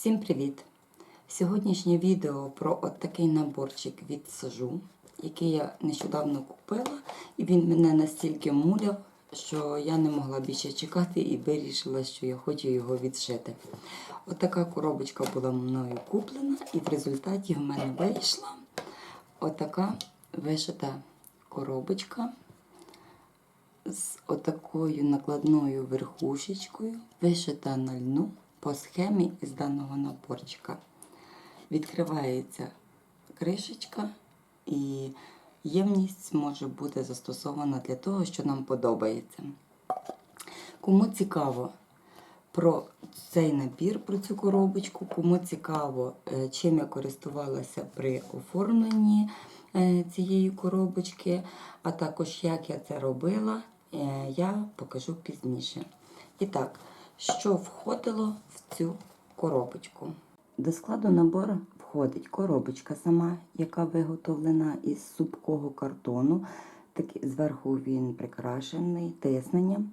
Всім привіт! Сьогоднішнє відео про от такий наборчик від сажу, який я нещодавно купила, і він мене настільки муляв, що я не могла більше чекати і вирішила, що я хочу його відшити. От коробочка була мною куплена, і в результаті в мене вийшла отака вишита коробочка з отакою накладною верхушечкою, вишита на льну по схемі із даного наборчика. Відкривається кришечка і ємність може бути застосована для того, що нам подобається. Кому цікаво про цей набір, про цю коробочку, кому цікаво, е, чим я користувалася при оформленні е, цієї коробочки, а також як я це робила, е, я покажу пізніше. І так, що входило в цю коробочку? До складу набору входить коробочка сама, яка виготовлена із супкого картону. Такий, зверху він прикрашений тисненням.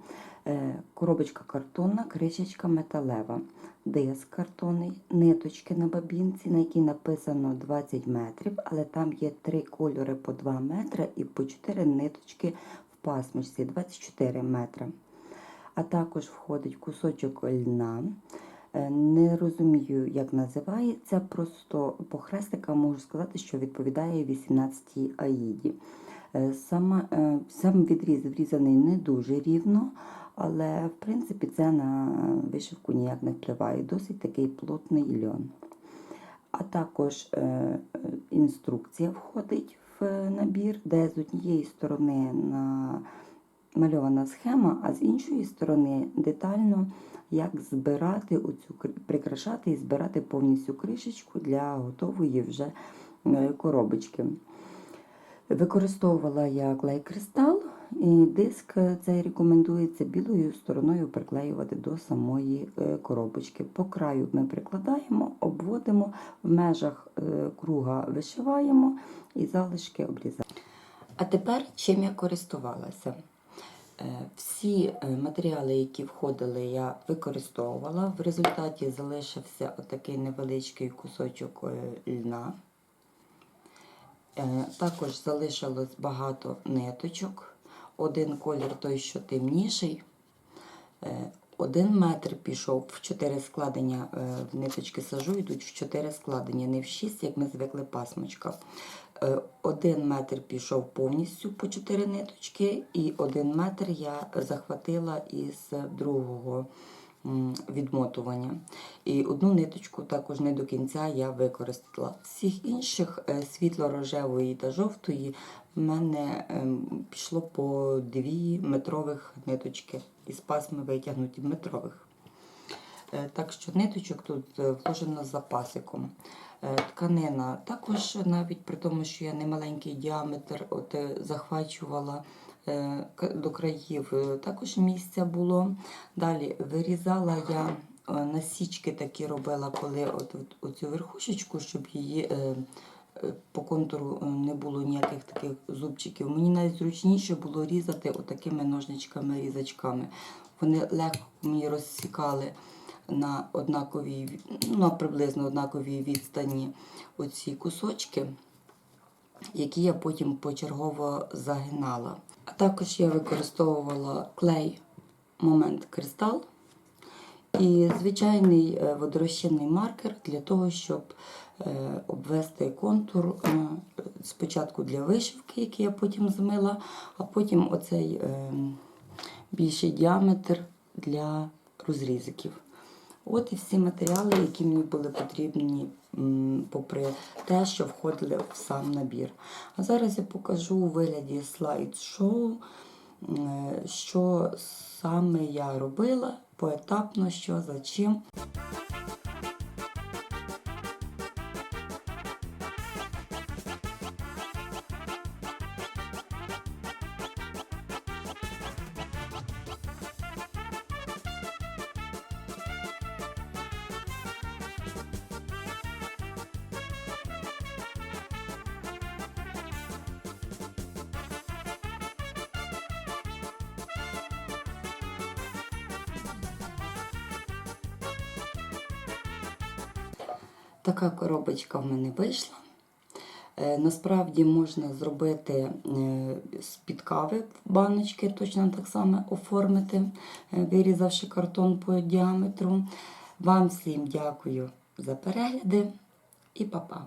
Е, Коробочка картонна, кришечка металева, диск картонний, ниточки на бабінці, на якій написано 20 метрів, але там є три кольори по 2 метри і по 4 ниточки в пасмочці 24 метри. А також входить кусочок льна. Е, Не розумію, як називається, просто по хрестикам можу сказати, що відповідає 18-й аїді. Е, Сама, е, сам відріз врізаний не дуже рівно, але в принципі це на вишивку ніяк не впливає. Досить такий плотний льон. А також інструкція входить в набір, де з однієї сторони намальована схема, а з іншої сторони детально, як збирати оцю прикрашати і збирати повністю кришечку для готової вже е, коробочки. Використовувала я клей кристал, і диск цей рекомендується білою стороною приклеювати до самої е, коробочки. По краю ми прикладаємо, обводимо, в межах е, круга вишиваємо і залишки обрізаємо. А тепер чим я користувалася? Е, Всі е, матеріали, які входили, я використовувала. В результаті залишився отакий невеличкий кусочок е, льна. Також залишилось багато ниточок. Один колір той, що темніший. Один метр пішов в 4 складення е, в ниточки сажу, йдуть в 4 складення, не в 6, як ми звикли пасмочка. Е, Один метр пішов повністю по 4 ниточки, і один метр я захватила із другого відмотування. І одну ниточку також не до кінця я використала. Всіх інших е, світло-рожевої та жовтої в мене ем, пішло по дві метрових ниточки із пасми витягнуті метрових. Е, Так що ниточок тут е, вложено з запасиком. Е, Тканина також, навіть при тому, що я не маленький діаметр от, захвачувала до країв, е, також місця було. Далі вирізала я е, насічки такі робила, коли от, оцю верхушечку, щоб її е, е, по контуру е, не було ніяких таких зубчиків. Мені найзручніше було різати отакими ножничками-різачками. Вони легко мені розсікали на однаковій, ну, приблизно однаковій відстані оці кусочки, які я потім почергово загинала. А також я використовувала клей момент кристал і звичайний е, водорозчинний маркер для того, щоб е, обвести контур е, спочатку для вишивки, який я потім змила, а потім оцей е, більший діаметр для розрізиків. От і всі матеріали, які мені були потрібні, попри те, що входили в сам набір. А зараз я покажу у вигляді слайд-шоу, е, що саме я робила поетапно, що за чим. Така коробочка в мене вийшла. Е, Насправді можна зробити е, з-під кави баночки, точно так само оформити, е, вирізавши картон по діаметру. Вам всім дякую за перегляди і па-па!